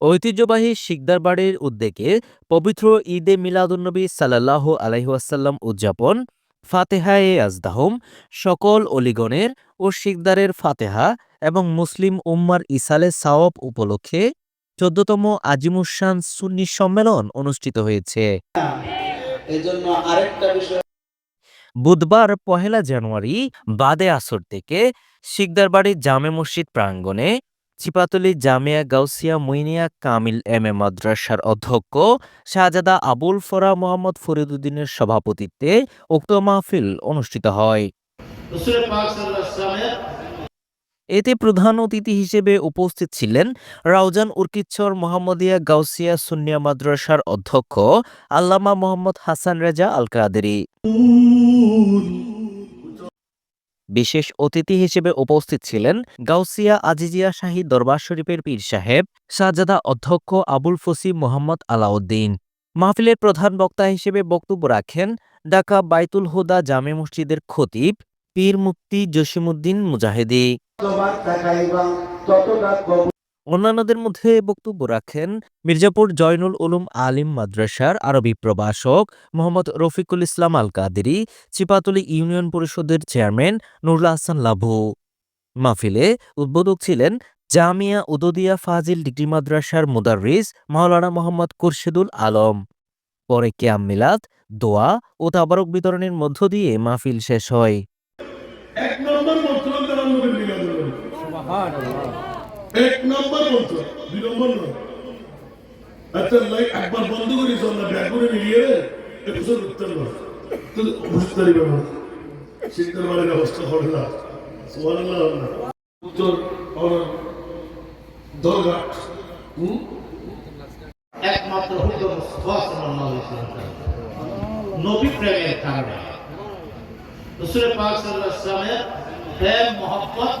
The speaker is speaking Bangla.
ঐতিহ্যবাহী শিকদার বাড়ির উদ্যোগে পবিত্র ঈদে মিলাদুন্নবী সাল্লাহ আলহিহাসাল্লাম উদযাপন, ফাতেহা এ আজদাহম, সকল অলিগণের ও শিকদারের ফাতেহা এবং মুসলিম উম্মার ইসালে সাওয়াব উপলক্ষে চোদ্দতম আজিমুসান সুন্নি সম্মেলন অনুষ্ঠিত হয়েছে। এজন্য আরেকটা বিষয় বুধবার পহেলা জানুয়ারি বাদে আসর থেকে শিকদারবাড়ির জামে মসজিদ প্রাঙ্গণে চিপাতলি জামিয়া গাউসিয়া মুইনিয়া কামিল এম এ মাদ্রাসার অধ্যক্ষ শাহজাদা আবুল ফরা মোহাম্মদ ফরিদুদ্দিনের সভাপতিত্বে উক্ত মাহফিল অনুষ্ঠিত হয়। এতে প্রধান অতিথি হিসেবে উপস্থিত ছিলেন রাউজান উর্কিচ্ছর মোহাম্মদিয়া গাউসিয়া সুন্নিয়া মাদ্রাসার অধ্যক্ষ আল্লামা মোহাম্মদ হাসান রেজা আল কাদেরি বিশেষ অতিথি হিসেবে উপস্থিত ছিলেন গাউসিয়া আজিজিয়া শাহী দরবার শরীফের পীর সাহেব শাহজাদা অধ্যক্ষ আবুল ফসি মোহাম্মদ আলাউদ্দিন। মাহফিলের প্রধান বক্তা হিসেবে বক্তব্য রাখেন ঢাকা বাইতুল হুদা জামে মসজিদের খতিব পীর মুফতি জসিমুদ্দিন মুজাহিদি। অন্যান্যদের মধ্যে বক্তব্য রাখেন মির্জাপুর জয়নুল উলুম আলিম মাদ্রাসার আরবি প্রভাষক মোহাম্মদ রফিকুল ইসলাম আল কাদেরি চিপাতলি ইউনিয়ন পরিষদের চেয়ারম্যান নুরুল হাসান লাভু মাহফিলে উদ্বোধক ছিলেন জামিয়া উদদিয়া ফাজিল ডিগ্রি মাদ্রাসার মুদাররিস মাওলানা মোহাম্মদ খুরশেদুল আলম। পরে কেয়াম মিলাদ, দোয়া ও তাবারক বিতরণের মধ্য দিয়ে মাহফিল শেষ হয় এক নম্বর মন্ত্র দ্বারা নবীর মিলাদ নবী এক নম্বর মন্ত্র দুই নম্বর নয়। আচ্ছা লাইক একবার বন্ধ করি চল না ব্যাগ করে মিলিয়ে একুশের উত্তর নয় বুঝতে শীতের বাড়ির অবস্থা হবে না। সুবহানাল্লাহ উত্তর দরঘাট হুম? একমাত্র হুজুর নবী প্রেমের কারণে। প্রেম, মহব্বত